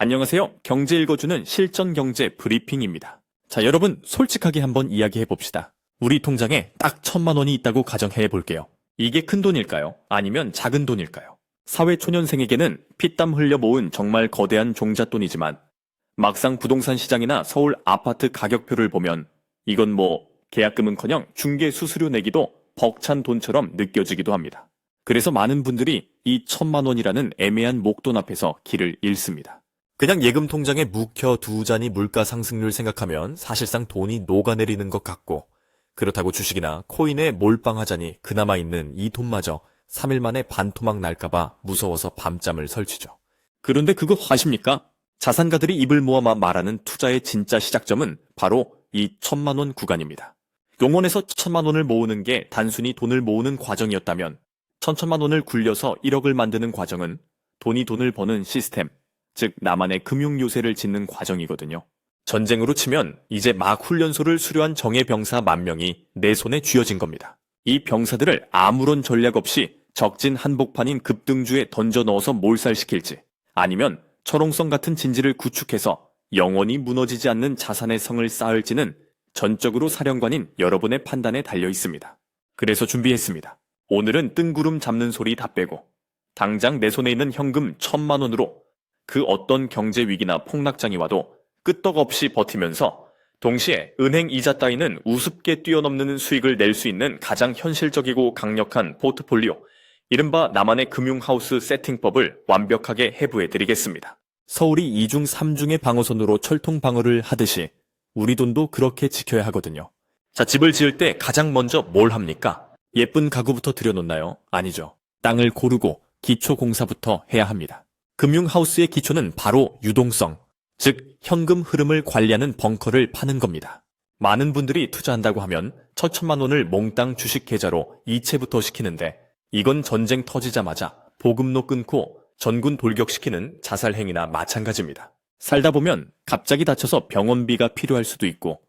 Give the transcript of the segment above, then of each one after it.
안녕하세요. 경제 읽어주는 실전 경제 브리핑입니다. 자, 여러분, 솔직하게 한번 이야기해 봅시다. 우리 통장에 딱 천만 원이 있다고 가정해 볼게요. 이게 큰 돈일까요? 아니면 작은 돈일까요? 사회 초년생에게는 피땀 흘려 모은 정말 거대한 종잣돈이지만 막상 부동산 시장이나 서울 아파트 가격표를 보면 이건 뭐 계약금은커녕 중개 수수료 내기도 벅찬 돈처럼 느껴지기도 합니다. 그래서 많은 분들이 이 천만 원이라는 애매한 목돈 앞에서 길을 잃습니다. 그냥 예금 통장에 묵혀 두자니 물가 상승률 생각하면 사실상 돈이 녹아내리는 것 같고 그렇다고 주식이나 코인에 몰빵하자니 그나마 있는 이 돈마저 3일 만에 반토막 날까봐 무서워서 밤잠을 설치죠. 그런데 그거 아십니까? 자산가들이 입을 모아 말하는 투자의 진짜 시작점은 바로 이 천만 원 구간입니다. 용원에서 천만 원을 모으는 게 단순히 돈을 모으는 과정이었다면 천천만 원을 굴려서 1억을 만드는 과정은 돈이 돈을 버는 시스템, 즉 나만의 금융 요새를 짓는 과정이거든요. 전쟁으로 치면 이제 막 훈련소를 수료한 정예 병사 만 명이 내 손에 쥐어진 겁니다. 이 병사들을 아무런 전략 없이 적진 한복판인 급등주에 던져 넣어서 몰살시킬지 아니면 철옹성 같은 진지를 구축해서 영원히 무너지지 않는 자산의 성을 쌓을지는 전적으로 사령관인 여러분의 판단에 달려 있습니다. 그래서 준비했습니다. 오늘은 뜬구름 잡는 소리 다 빼고 당장 내 손에 있는 현금 천만 원으로 그 어떤 경제 위기나 폭락장이 와도 끄떡없이 버티면서 동시에 은행 이자 따위는 우습게 뛰어넘는 수익을 낼 수 있는 가장 현실적이고 강력한 포트폴리오, 이른바 나만의 금융하우스 세팅법을 완벽하게 해부해 드리겠습니다. 서울이 2중 3중의 방어선으로 철통 방어를 하듯이 우리 돈도 그렇게 지켜야 하거든요. 자, 집을 지을 때 가장 먼저 뭘 합니까? 예쁜 가구부터 들여놓나요? 아니죠. 땅을 고르고 기초 공사부터 해야 합니다. 금융하우스의 기초는 바로 유동성, 즉 현금 흐름을 관리하는 벙커를 파는 겁니다. 많은 분들이 투자한다고 하면 천천만 원을 몽땅 주식 계좌로 이체부터 시키는데 이건 전쟁 터지자마자 보급로 끊고 전군 돌격시키는 자살 행위나 마찬가지입니다. 살다 보면 갑자기 다쳐서 병원비가 필요할 수도 있고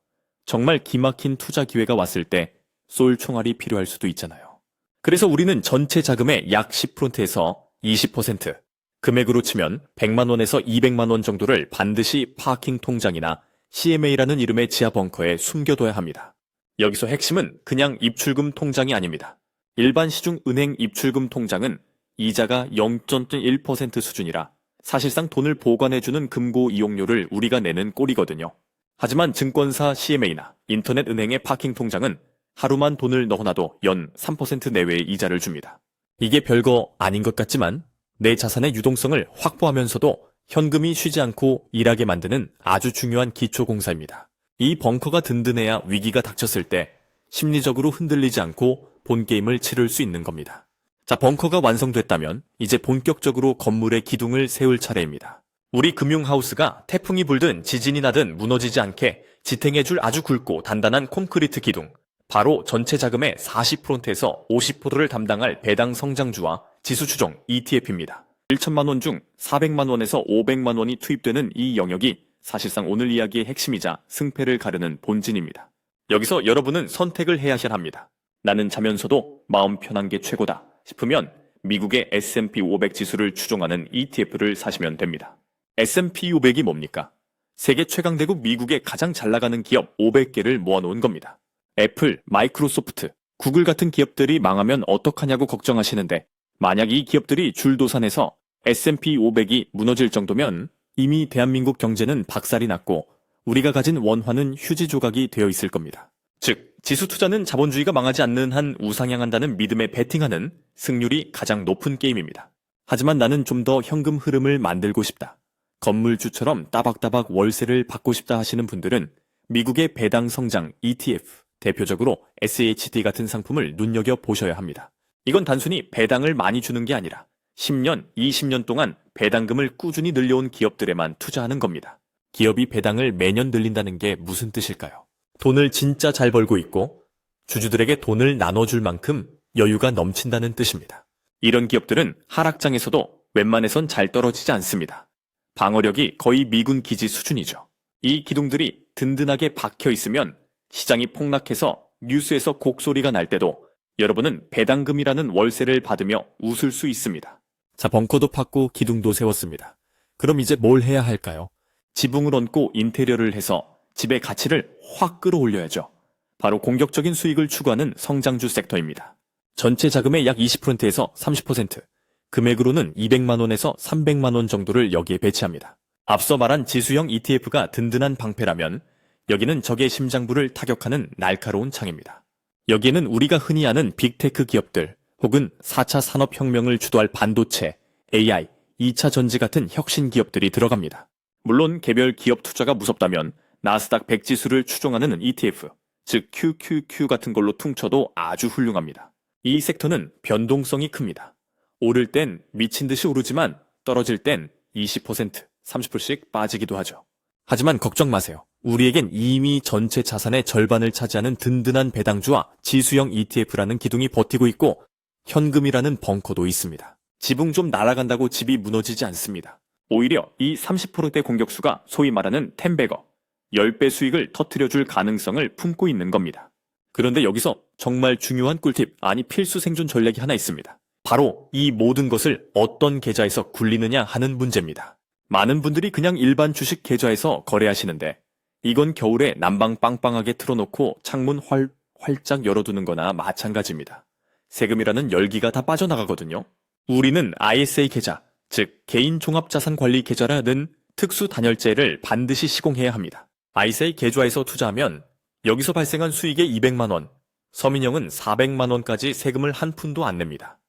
정말 기막힌 투자 기회가 왔을 때 쏠 총알이 필요할 수도 있잖아요. 그래서 우리는 전체 자금의 약 10%에서 20% 금액으로 치면 100만 원에서 200만 원 정도를 반드시 파킹 통장이나 CMA라는 이름의 지하 벙커에 숨겨둬야 합니다. 여기서 핵심은 그냥 입출금 통장이 아닙니다. 일반 시중 은행 입출금 통장은 이자가 0.1% 수준이라 사실상 돈을 보관해주는 금고 이용료를 우리가 내는 꼴이거든요. 하지만 증권사 CMA나 인터넷 은행의 파킹 통장은 하루만 돈을 넣어놔도 연 3% 내외의 이자를 줍니다. 이게 별거 아닌 것 같지만 내 자산의 유동성을 확보하면서도 현금이 쉬지 않고 일하게 만드는 아주 중요한 기초 공사입니다. 이 벙커가 든든해야 위기가 닥쳤을 때 심리적으로 흔들리지 않고 본 게임을 치를 수 있는 겁니다. 자, 벙커가 완성됐다면 이제 본격적으로 건물의 기둥을 세울 차례입니다. 우리 금융하우스가 태풍이 불든 지진이 나든 무너지지 않게 지탱해줄 아주 굵고 단단한 콘크리트 기둥. 바로 전체 자금의 40%에서 50%를 담당할 배당 성장주와 지수 추종 ETF입니다. 1천만 원 중 400만 원에서 500만 원이 투입되는 이 영역이 사실상 오늘 이야기의 핵심이자 승패를 가르는 본진입니다. 여기서 여러분은 선택을 해야 합니다. 나는 자면서도 마음 편한 게 최고다 싶으면 미국의 S&P 500 지수를 추종하는 ETF를 사시면 됩니다. S&P 500이 뭡니까? 세계 최강대국 미국의 가장 잘 나가는 기업 500개를 모아놓은 겁니다. 애플, 마이크로소프트, 구글 같은 기업들이 망하면 어떡하냐고 걱정하시는데 만약 이 기업들이 줄도산해서 S&P 500이 무너질 정도면 이미 대한민국 경제는 박살이 났고 우리가 가진 원화는 휴지 조각이 되어 있을 겁니다. 즉, 지수 투자는 자본주의가 망하지 않는 한 우상향한다는 믿음에 베팅하는 승률이 가장 높은 게임입니다. 하지만 나는 좀 더 현금 흐름을 만들고 싶다. 건물주처럼 따박따박 월세를 받고 싶다 하시는 분들은 미국의 배당 성장 ETF, 대표적으로 SHD 같은 상품을 눈여겨 보셔야 합니다. 이건 단순히 배당을 많이 주는 게 아니라 10년, 20년 동안 배당금을 꾸준히 늘려온 기업들에만 투자하는 겁니다. 기업이 배당을 매년 늘린다는 게 무슨 뜻일까요? 돈을 진짜 잘 벌고 있고 주주들에게 돈을 나눠줄 만큼 여유가 넘친다는 뜻입니다. 이런 기업들은 하락장에서도 웬만해선 잘 떨어지지 않습니다. 방어력이 거의 미군 기지 수준이죠. 이 기둥들이 든든하게 박혀 있으면 시장이 폭락해서 뉴스에서 곡소리가 날 때도 여러분은 배당금이라는 월세를 받으며 웃을 수 있습니다. 자, 벙커도 팠고 기둥도 세웠습니다. 그럼 이제 뭘 해야 할까요? 지붕을 얹고 인테리어를 해서 집의 가치를 확 끌어올려야죠. 바로 공격적인 수익을 추구하는 성장주 섹터입니다. 전체 자금의 약 20%에서 30%, 금액으로는 200만 원에서 300만 원 정도를 여기에 배치합니다. 앞서 말한 지수형 ETF가 든든한 방패라면 여기는 적의 심장부를 타격하는 날카로운 창입니다. 여기에는 우리가 흔히 아는 빅테크 기업들 혹은 4차 산업혁명을 주도할 반도체, AI, 2차 전지 같은 혁신 기업들이 들어갑니다. 물론 개별 기업 투자가 무섭다면 나스닥 100 지수를 추종하는 ETF, 즉 QQQ 같은 걸로 퉁쳐도 아주 훌륭합니다. 이 섹터는 변동성이 큽니다. 오를 땐 미친 듯이 오르지만 떨어질 땐 20%, 30%씩 빠지기도 하죠. 하지만 걱정 마세요. 우리에겐 이미 전체 자산의 절반을 차지하는 든든한 배당주와 지수형 ETF라는 기둥이 버티고 있고 현금이라는 벙커도 있습니다. 지붕 좀 날아간다고 집이 무너지지 않습니다. 오히려 이 30%대 공격수가 소위 말하는 텐베거, 10배 수익을 터트려줄 가능성을 품고 있는 겁니다. 그런데 여기서 정말 중요한 꿀팁, 아니 필수 생존 전략이 하나 있습니다. 바로 이 모든 것을 어떤 계좌에서 굴리느냐 하는 문제입니다. 많은 분들이 그냥 일반 주식 계좌에서 거래하시는데 이건 겨울에 난방 빵빵하게 틀어놓고 창문 활, 활짝 열어두는 거나 마찬가지입니다. 세금이라는 열기가 다 빠져나가거든요. 우리는 ISA 계좌, 즉 개인 종합자산 관리 계좌라는 특수 단열재를 반드시 시공해야 합니다. ISA 계좌에서 투자하면 여기서 발생한 수익의 200만 원, 서민형은 400만 원까지 세금을 한 푼도 안 냅니다.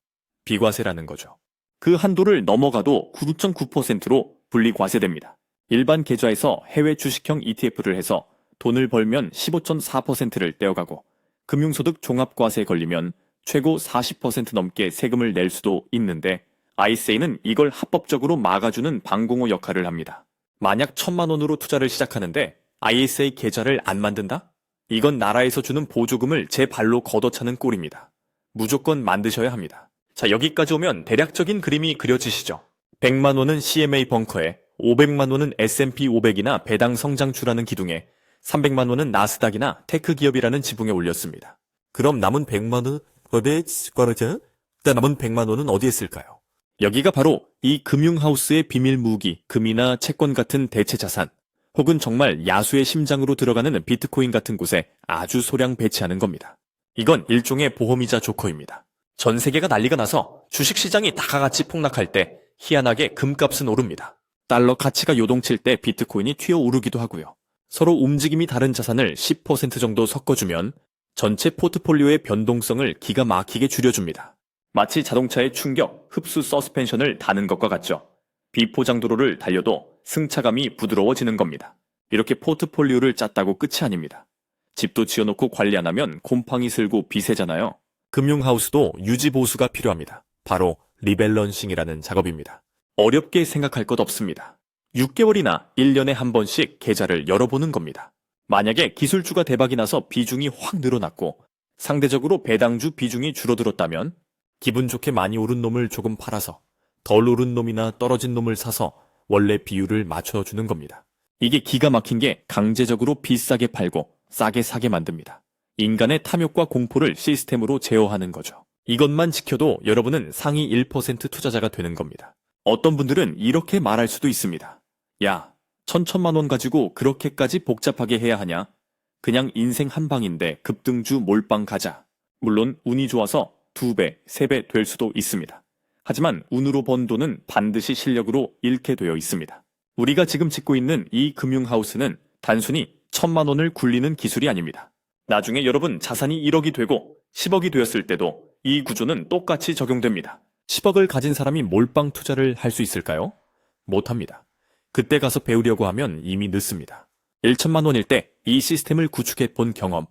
비과세라는 거죠. 그 한도를 넘어가도 9.9%로 분리과세됩니다. 일반 계좌에서 해외 주식형 ETF를 해서 돈을 벌면 15.4%를 떼어가고 금융소득 종합과세에 걸리면 최고 40% 넘게 세금을 낼 수도 있는데 ISA는 이걸 합법적으로 막아주는 방공호 역할을 합니다. 만약 천만 원으로 투자를 시작하는데 ISA 계좌를 안 만든다? 이건 나라에서 주는 보조금을 제 발로 걷어차는 꼴입니다. 무조건 만드셔야 합니다. 자, 여기까지 오면 대략적인 그림이 그려지시죠? 100만 원은 CMA 벙커에 500만 원은 S&P 500이나 배당 성장주라는 기둥에 300만 원은 나스닥이나 테크 기업이라는 지붕에 올렸습니다. 그럼 남은 100만 원 어디에 거르죠? 남은 100만 원은 어디에 쓸까요? 여기가 바로 이 금융하우스의 비밀 무기, 금이나 채권 같은 대체 자산, 혹은 정말 야수의 심장으로 들어가는 비트코인 같은 곳에 아주 소량 배치하는 겁니다. 이건 일종의 보험이자 조커입니다. 전 세계가 난리가 나서 주식시장이 다가같이 폭락할 때 희한하게 금값은 오릅니다. 달러 가치가 요동칠 때 비트코인이 튀어 오르기도 하고요. 서로 움직임이 다른 자산을 10% 정도 섞어주면 전체 포트폴리오의 변동성을 기가 막히게 줄여줍니다. 마치 자동차의 충격, 흡수 서스펜션을 다는 것과 같죠. 비포장 도로를 달려도 승차감이 부드러워지는 겁니다. 이렇게 포트폴리오를 짰다고 끝이 아닙니다. 집도 지어놓고 관리 안 하면 곰팡이 슬고 비세잖아요. 금융하우스도 유지보수가 필요합니다. 바로 리밸런싱이라는 작업입니다. 어렵게 생각할 것 없습니다. 6개월이나 1년에 한 번씩 계좌를 열어보는 겁니다. 만약에 기술주가 대박이 나서 비중이 확 늘어났고 상대적으로 배당주 비중이 줄어들었다면 기분 좋게 많이 오른 놈을 조금 팔아서 덜 오른 놈이나 떨어진 놈을 사서 원래 비율을 맞춰주는 겁니다. 이게 기가 막힌 게 강제적으로 비싸게 팔고 싸게 사게 만듭니다. 인간의 탐욕과 공포를 시스템으로 제어하는 거죠. 이것만 지켜도 여러분은 상위 1% 투자자가 되는 겁니다. 어떤 분들은 이렇게 말할 수도 있습니다. 야, 천천만 원 가지고 그렇게까지 복잡하게 해야 하냐? 그냥 인생 한 방인데 급등주 몰빵 가자. 물론 운이 좋아서 두 배, 세 배 될 수도 있습니다. 하지만 운으로 번 돈은 반드시 실력으로 잃게 되어 있습니다. 우리가 지금 짓고 있는 이 금융하우스는 단순히 천만 원을 굴리는 기술이 아닙니다. 나중에 여러분 자산이 1억이 되고 10억이 되었을 때도 이 구조는 똑같이 적용됩니다. 10억을 가진 사람이 몰빵 투자를 할 수 있을까요? 못합니다. 그때 가서 배우려고 하면 이미 늦습니다. 1천만 원일 때 이 시스템을 구축해 본 경험,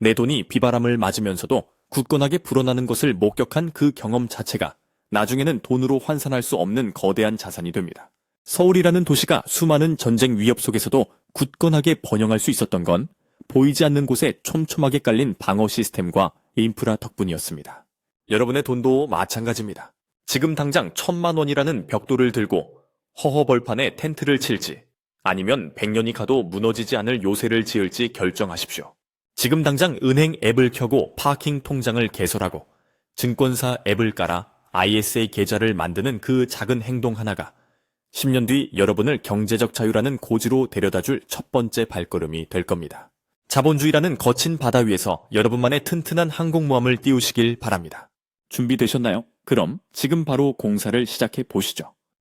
내 돈이 비바람을 맞으면서도 굳건하게 불어나는 것을 목격한 그 경험 자체가 나중에는 돈으로 환산할 수 없는 거대한 자산이 됩니다. 서울이라는 도시가 수많은 전쟁 위협 속에서도 굳건하게 번영할 수 있었던 건 보이지 않는 곳에 촘촘하게 깔린 방어 시스템과 인프라 덕분이었습니다. 여러분의 돈도 마찬가지입니다. 지금 당장 천만 원이라는 벽돌을 들고 허허벌판에 텐트를 칠지 아니면 100년이 가도 무너지지 않을 요새를 지을지 결정하십시오. 지금 당장 은행 앱을 켜고 파킹 통장을 개설하고 증권사 앱을 깔아 ISA 계좌를 만드는 그 작은 행동 하나가 10년 뒤 여러분을 경제적 자유라는 고지로 데려다 줄 첫 번째 발걸음이 될 겁니다. 자본주의라는 거친 바다 위에서 여러분만의 튼튼한 항공모함을 띄우시길 바랍니다. 준비되셨나요? 그럼 지금 바로 공사를 시작해 보시죠.